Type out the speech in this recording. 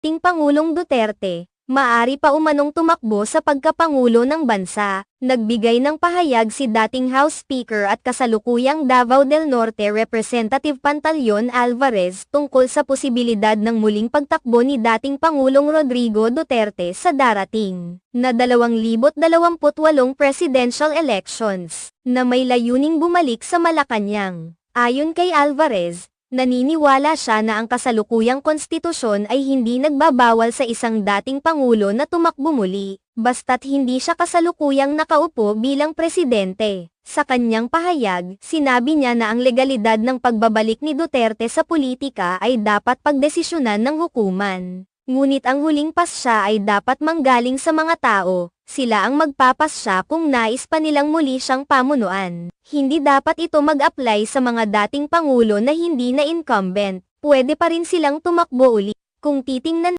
Ting Pangulong Duterte, maari pa umanong tumakbo sa pagkapangulo ng bansa. Nagbigay ng pahayag si dating House Speaker at kasalukuyang Davao del Norte Representative Pantaleon Alvarez tungkol sa posibilidad ng muling pagtakbo ni dating Pangulong Rodrigo Duterte sa darating na 2028 presidential elections na may layuning bumalik sa Malacanang. Ayon kay Alvarez, Naniniwala siya na ang kasalukuyang konstitusyon ay hindi nagbabawal sa isang dating pangulo na tumakbo muli, basta't hindi siya kasalukuyang nakaupo bilang presidente. Sa kanyang pahayag, sinabi niya na ang legalidad ng pagbabalik ni Duterte sa politika ay dapat pagdesisyonan ng hukuman. Ngunit ang huling pasya ay dapat manggaling sa mga tao, sila ang magpapasya kung nais pa nilang muli siyang pamunuan. Hindi dapat ito mag-apply sa mga dating pangulo na hindi na incumbent, pwede pa rin silang tumakbo uli. Kung titingnan